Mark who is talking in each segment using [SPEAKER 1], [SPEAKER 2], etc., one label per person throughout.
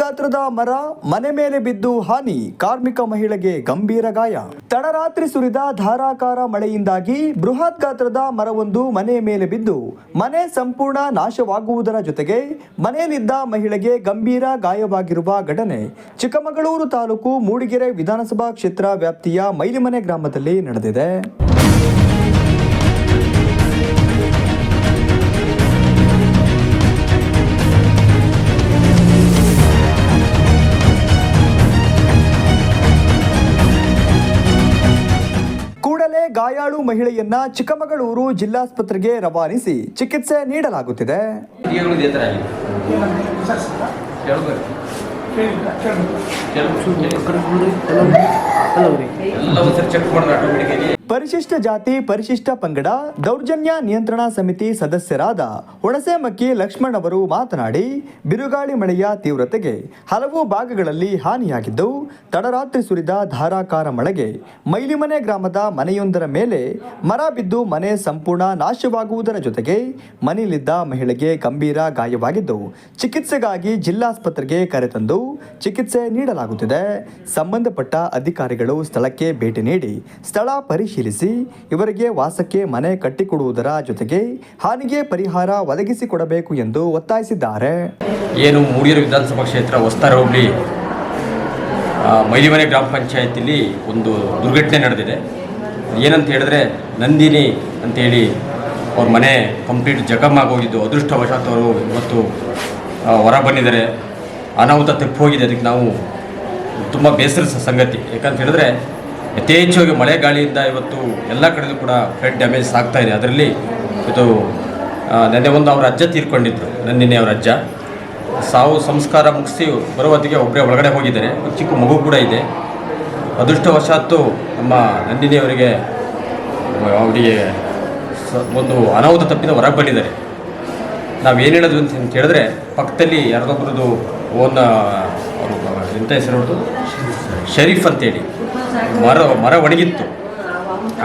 [SPEAKER 1] ಗಾತ್ರದ ಮರ, ಮನೆ ಮೇಲೆ ಬಿದ್ದು ಹಾನಿ, ಕಾರ್ಮಿಕ ಮಹಿಳೆಗೆ ಗಂಭೀರ ಗಾಯ. ತಡರಾತ್ರಿ ಸುರಿದ ಧಾರಾಕಾರ ಮಳೆಯಿಂದಾಗಿ ಬೃಹತ್ ಗಾತ್ರದ ಮರವೊಂದು ಮನೆ ಮೇಲೆ ಬಿದ್ದು, ಮನೆ ಸಂಪೂರ್ಣ ನಾಶವಾಗುವುದರ ಜೊತೆಗೆ ಮನೆಯಲ್ಲಿದ್ದ ಮಹಿಳೆಗೆ ಗಂಭೀರ ಗಾಯವಾಗಿರುವ ಘಟನೆ. ಚಿಕ್ಕಮಗಳೂರು ತಾಲೂಕು ಮೂಡಿಗೆರೆ ವಿಧಾನಸಭಾ ಕ್ಷೇತ್ರ ವ್ಯಾಪ್ತಿಯ ಮೈಲಿಮನೆ ಗ್ರಾಮದಲ್ಲಿ ನಡೆದಿದೆ. ಗಾಯಾಳು ಮಹಿಳೆಯನ್ನ ಚಿಕ್ಕಮಗಳೂರು ಜಿಲ್ಲಾಸ್ಪತ್ರೆಗೆ ರವಾನಿಸಿ ಚಿಕಿತ್ಸೆ ನೀಡಲಾಗುತ್ತಿದೆ
[SPEAKER 2] ಚೆಕ್
[SPEAKER 1] ಪರಿಶಿಷ್ಟ ಜಾತಿ, ಪರಿಶಿಷ್ಟ ಪಂಗಡ, ದೌರ್ಜನ್ಯ ನಿಯಂತ್ರಣ ಸಮಿತಿ ಸದಸ್ಯರಾದ ಹುಣಸೆಮಕ್ಕಿ ಲಕ್ಷ್ಮಣ್ ಅವರು ಮಾತನಾಡಿ, ಬಿರುಗಾಳಿ ಮಳೆಯ ತೀವ್ರತೆಗೆ ಹಲವು ಭಾಗಗಳಲ್ಲಿ ಹಾನಿಯಾಗಿದ್ದು, ತಡರಾತ್ರಿ ಸುರಿದ ಧಾರಾಕಾರ ಮಳೆಗೆ ಮೈಲಿಮನೆ ಗ್ರಾಮದ ಮನೆಯೊಂದರ ಮೇಲೆ ಮರ ಬಿದ್ದು ಮನೆ ಸಂಪೂರ್ಣ ನಾಶವಾಗುವುದರ ಜೊತೆಗೆ ಮನೆಯಲ್ಲಿದ್ದ ಮಹಿಳೆಗೆ ಗಂಭೀರ ಗಾಯವಾಗಿದ್ದು, ಚಿಕಿತ್ಸೆಗಾಗಿ ಜಿಲ್ಲಾಸ್ಪತ್ರೆಗೆ ಕರೆತಂದು ಚಿಕಿತ್ಸೆ ನೀಡಲಾಗುತ್ತಿದೆ. ಸಂಬಂಧಪಟ್ಟ ಅಧಿಕಾರಿಗಳು ಸ್ಥಳಕ್ಕೆ ಭೇಟಿ ನೀಡಿ ಸ್ಥಳ ಪರಿಶೀಲಿಸಿ, ಇವರಿಗೆ ವಾಸಕ್ಕೆ ಮನೆ ಕಟ್ಟಿಕೊಡುವುದರ ಜೊತೆಗೆ ಹಾನಿಗೆ ಪರಿಹಾರ ಒದಗಿಸಿಕೊಡಬೇಕು ಎಂದು ಒತ್ತಾಯಿಸಿದ್ದಾರೆ.
[SPEAKER 2] ಏನು ಮೂಡಿಗೆರೆ ವಿಧಾನಸಭಾ ಕ್ಷೇತ್ರ ಹೊಸ್ತಾರ ಹೋಬಳಿ ಮೈಲಿಮನೆ ಗ್ರಾಮ ಪಂಚಾಯತಿಲಿ ಒಂದು ದುರ್ಘಟನೆ ನಡೆದಿದೆ. ಏನಂತ ಹೇಳಿದ್ರೆ, ನಂದಿನಿ ಅಂತೇಳಿ ಅವ್ರ ಮನೆ ಕಂಪ್ಲೀಟ್ ಜಖಮ್ ಆಗೋಗಿದ್ದು, ಅದೃಷ್ಟವಶಾತ್ ಅವರು ಇವತ್ತು ಹೊರ ಬಂದಿದ್ದಾರೆ. ಅನಾಹುತ ತಪ್ಪು ಹೋಗಿದೆ. ಅದಕ್ಕೆ ನಾವು ತುಂಬ ಬೇಸರ ಸಂಗತಿ. ಯಾಕಂತ ಹೇಳಿದ್ರೆ ಯಥೇಚ್ಛವಾಗಿ ಮಳೆ ಗಾಳಿಯಿಂದ ಇವತ್ತು ಎಲ್ಲ ಕಡೆಯೂ ಕೂಡ ಫ್ಲಡ್ ಡ್ಯಾಮೇಜ್ ಆಗ್ತಾ ಇದೆ. ಅದರಲ್ಲಿ ಇದು ನೆನ್ನೆ ಒಂದು ಅವ್ರ ಅಜ್ಜ ತೀರ್ಕೊಂಡಿದ್ರು. ನಂದಿನಿ ಅವ್ರ ಅಜ್ಜ. ಸಾವು ಸಂಸ್ಕಾರ ಮುಗಿಸಿ ಬರೋ ಹೊತ್ತಿಗೆ ಒಬ್ಬರೇ ಒಳಗಡೆ ಹೋಗಿದ್ದಾರೆ. ಚಿಕ್ಕ ಮಗು ಕೂಡ ಇದೆ. ಅದೃಷ್ಟವಶಾತ್ತು ನಮ್ಮ ನಂದಿನಿಯವರಿಗೆ ಅವರಿಗೆ ಒಂದು ಅನಾಹುತ ತಪ್ಪಿದ ಹೊರಗೆ ಬಂದಿದ್ದಾರೆ. ನಾವು ಏನು ಹೇಳೋದು ಅಂತ ಅಂತ ಹೇಳಿದ್ರೆ ಪಕ್ಕದಲ್ಲಿ ಯಾರದೊಬ್ಬರದು ಓನ್ ಎಂಥ ಹೆಸರು ಅವ್ರದ್ದು ಶರೀಫ್ ಅಂತೇಳಿ. ಮರ ಮರ ಒಣಗಿತ್ತು.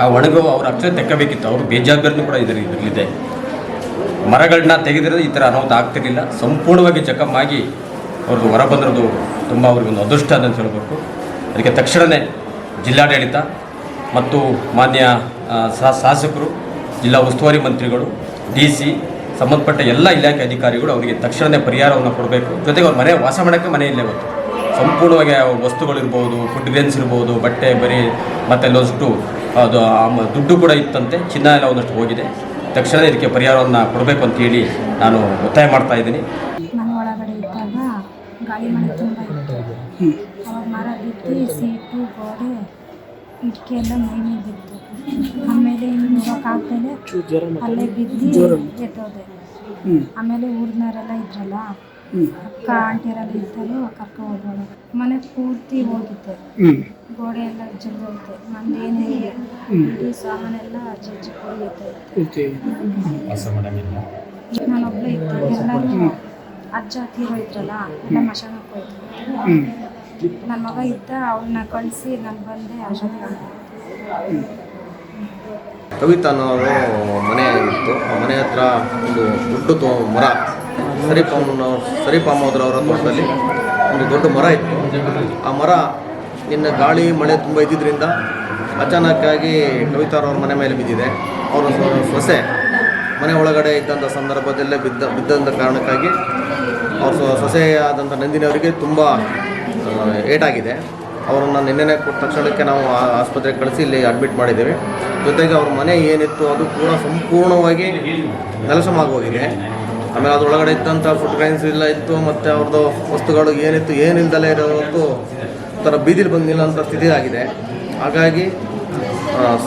[SPEAKER 2] ಆ ಒಣಗು ಅವ್ರ ಅಕ್ಷರ ತೆಕ್ಕಬೇಕಿತ್ತು. ಅವರು ಬೇಜಾಬ್ದಾರಿನೂ ಕೂಡ ಇದರ ಇದರಲ್ಲಿದೆ. ಮರಗಳನ್ನ ತೆಗೆದಿರೋದು ಈ ಥರ ಅನಾಹುತ ಆಗ್ತಿರಲಿಲ್ಲ. ಸಂಪೂರ್ಣವಾಗಿ ಜಖಮ್ಮಾಗಿ ಅವ್ರದ್ದು ಹೊರ ಬಂದಿರೋದು ತುಂಬ ಅವ್ರಿಗೆ ಒಂದು ಅದೃಷ್ಟ ಅಂತ ಹೇಳಬೇಕು. ಅದಕ್ಕೆ ತಕ್ಷಣವೇ ಜಿಲ್ಲಾಡಳಿತ ಮತ್ತು ಮಾನ್ಯ ಶಾಸಕರು, ಜಿಲ್ಲಾ ಉಸ್ತುವಾರಿ ಮಂತ್ರಿಗಳು, ಡಿ ಸಿ, ಸಂಬಂಧಪಟ್ಟ ಎಲ್ಲ ಇಲಾಖೆ ಅಧಿಕಾರಿಗಳು ಅವರಿಗೆ ತಕ್ಷಣವೇ ಪರಿಹಾರವನ್ನು ಕೊಡಬೇಕು. ಜೊತೆಗೆ ಅವ್ರ ಮನೆ ವಾಸ ಮಾಡೋಕ್ಕೆ ಮನೆ ಇಲ್ಲೇ ಬಂತು ಸಂಪೂರ್ಣವಾಗಿ ವಸ್ತುಗಳಿರ್ಬೋದು ಫುಡ್ ಗ್ರೇನ್ಸ್ ಇರ್ಬೋದು ಬಟ್ಟೆ ಬರೀ ಮತ್ತೆ ಅಲ್ಲೊಂದಷ್ಟು ಅದು ದುಡ್ಡು ಕೂಡ ಇತ್ತಂತೆ. ಚಿನ್ನ ಎಲ್ಲ ಒಂದಷ್ಟು ಹೋಗಿದೆ. ತಕ್ಷಣ ಇದಕ್ಕೆ ಪರಿಹಾರವನ್ನು ಕೊಡಬೇಕು ಅಂತ ಹೇಳಿ ನಾನು ಒತ್ತಾಯ ಮಾಡ್ತಾ ಇದ್ದೀನಿ.
[SPEAKER 3] ಮನೆ ಒಳಗಡೆ ಇದ್ದಾಗ ಗಾಳಿ ಮಳೆ ತುಂಬ ಇತ್ತು. ಅವಾಗ ಮರ ಬಿದ್ದು ಸೀಟು ಗೋಡೆ ಇಟ್ಕೆ ಎಲ್ಲ ಮೇಲೆ ಬಿತ್ತು. ಆಮೇಲೆ ಹೋಗೋಕ್ಕಾಗ್ದೇನೆ ಅಲ್ಲೇ ಬಿದ್ದು ಎದ್ದೋದೆ. ಆಮೇಲೆ ಊರಿನವರೆಲ್ಲ ಇದ್ರಲ್ಲ ಅಕ್ಕ ಆಂಟಿಯರೆಲ್ಲ ಇದ್ದರು ಕರ್ಕೊ ಹೋದಳು ಮನೆ ಪೂರ್ತಿ ಹೋಗಿದ್ದೆ. ಗೋಡೆ ಎಲ್ಲ ಮಂದಿ ಏನೇ ಇಲ್ಲ. ಇಡೀ ಸಾಮಾನೆಲ್ಲ ಜಜ್ಜಿ ಕುಡಿಯುತ್ತೆ. ನಾನೊಬ್ಬಳೇ ಇದ್ದೆ. ಎಲ್ಲರೂ ಅಜ್ಜ ತೀರೋಯ್ತಲ್ಲ ಎಲ್ಲ ಮಶಾನಕ್ಕೆ ಹೋಯ್ತು. ನನ್ನ ಮಗ ಇದ್ದ ಅವನ್ನ ಕಳಿಸಿ ನಾನು ಬಂದೆ ಅಶೋಕ್
[SPEAKER 4] ಕವಿತಾ ಅನ್ನೋರು ಮನೆ ಇತ್ತು ಆ ಮನೆ ಹತ್ರ ಒಂದು ದೊಡ್ಡ ತೋ ಸರಿಪಾಮೋದ್ರ ಅವರ ತೋಟದಲ್ಲಿ. ಒಂದು ದೊಡ್ಡ ಮರ ಇತ್ತು. ಆ ಮರ ಇನ್ನು ಗಾಳಿ, ಮಳೆ ತುಂಬ ಇದ್ದಿದ್ದರಿಂದ ಅಚಾನಕ್ಕಾಗಿ ಕವಿತಾರವ್ರ ಮನೆ ಮೇಲೆ ಬಿದ್ದಿದೆ. ಅವರ ಸೊಸೆ ಮನೆ ಒಳಗಡೆ ಇದ್ದಂಥ ಸಂದರ್ಭದಲ್ಲೇ ಬಿದ್ದ ಬಿದ್ದಂಥ ಕಾರಣಕ್ಕಾಗಿ ಅವ್ರ ಸೊಸೆಯಾದಂಥ ನಂದಿನಿ ಅವರಿಗೆ ತುಂಬ ಏಟಾಗಿದೆ. ಅವರನ್ನು ನಿನ್ನೆನೆ ಕೊಟ್ಟ ತಕ್ಷಣಕ್ಕೆ ನಾವು ಆಸ್ಪತ್ರೆಗೆ ಕಳಿಸಿ ಇಲ್ಲಿ ಅಡ್ಮಿಟ್ ಮಾಡಿದ್ದೀವಿ. ಜೊತೆಗೆ ಅವ್ರ ಮನೆ ಏನಿತ್ತು ಅದು ಕೂಡ ಸಂಪೂರ್ಣವಾಗಿ ನೆಲಸಮಾಗೋಗಿದೆ ಆಮೇಲೆ ಅದರೊಳಗಡೆ ಇದ್ದಂಥ ಫುಡ್ ಕ್ರೈನ್ಸ್ ಇಲ್ಲ ಇತ್ತು, ಮತ್ತು ಅವ್ರದ್ದು ವಸ್ತುಗಳು ಏನಿತ್ತು, ಏನಿಲ್ದಲೇ ಇರೋದು ಥರ ಬೀದಿಲಿ ಬಂದು ಅಂತ ಸ್ಥಿತಿ ಆಗಿದೆ. ಹಾಗಾಗಿ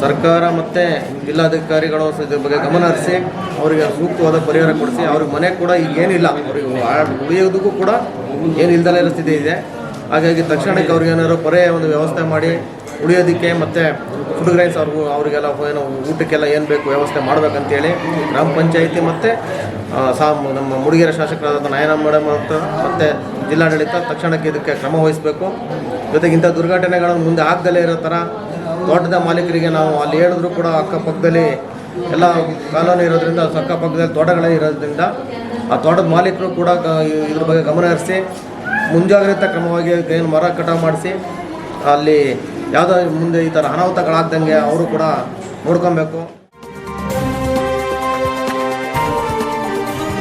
[SPEAKER 4] ಸರ್ಕಾರ ಮತ್ತು ಜಿಲ್ಲಾಧಿಕಾರಿಗಳು ಇದ್ರ ಬಗ್ಗೆ ಗಮನ ಹರಿಸಿ, ಅವರಿಗೆ ಸೂಕ್ತವಾದ ಪರಿಹಾರ ಕೊಡಿಸಿ, ಅವ್ರಿಗೆ ಮನೆ ಕೂಡ ಈಗ ಏನಿಲ್ಲ, ಅವ್ರಿಗೆ ಉಳಿಯೋದಕ್ಕೂ ಕೂಡ ಏನು ಇಲ್ದಲೇ ಇರೋ ಸ್ಥಿತಿ ಇದೆ. ಹಾಗಾಗಿ ತಕ್ಷಣಕ್ಕೆ ಅವ್ರಿಗೆ ಏನಾದ್ರು ಪರೇ ಒಂದು ವ್ಯವಸ್ಥೆ ಮಾಡಿ ಉಳಿಯೋದಕ್ಕೆ ಮತ್ತು ಫುಡ್ ಗ್ರೈನ್ಸ್ ಅವ್ರಿಗೂ, ಅವರಿಗೆಲ್ಲ ಏನು ಊಟಕ್ಕೆಲ್ಲ ಏನು ಬೇಕು ವ್ಯವಸ್ಥೆ ಮಾಡಬೇಕಂತೇಳಿ ಗ್ರಾಮ ಪಂಚಾಯಿತಿ ಮತ್ತು ಸಾ ನಮ್ಮ ಮುಡಿಗೇರ ಶಾಸಕರಾದಂಥ ನಯನ ಮೇಡಮ್ ಅಂತ ಮತ್ತು ಜಿಲ್ಲಾಡಳಿತ ತಕ್ಷಣಕ್ಕೆ ಇದಕ್ಕೆ ಕ್ರಮ ವಹಿಸಬೇಕು. ಜೊತೆಗೆ ಇಂಥ ದುರ್ಘಟನೆಗಳನ್ನು ಮುಂದೆ ಆಗದಲ್ಲೇ ಇರೋ ಥರ ತೋಟದ ಮಾಲೀಕರಿಗೆ ನಾವು ಅಲ್ಲಿ ಹೇಳಿದ್ರು ಕೂಡ ಅಕ್ಕಪಕ್ಕದಲ್ಲಿ ಎಲ್ಲ ಕಾಲೋನಿ ಇರೋದ್ರಿಂದ, ಅಕ್ಕಪಕ್ಕದಲ್ಲಿ ತೋಟಗಳೇ ಇರೋದ್ರಿಂದ ಆ ತೋಟದ ಮಾಲೀಕರು ಕೂಡ ಇದ್ರ ಬಗ್ಗೆ ಗಮನ ಹರಿಸಿ ಮುಂಜಾಗ್ರತಾ ಕ್ರಮವಾಗಿ ಏನು ಮರ ಕಟಾವು ಮಾಡಿಸಿ, ಅಲ್ಲಿ ಯಾವುದೋ ಮುಂದೆ ಈ ಥರ ಅನಾಹುತಗಳಾಗ್ದಂಗೆ ಅವರು ಕೂಡ ನೋಡ್ಕೊಬೇಕು.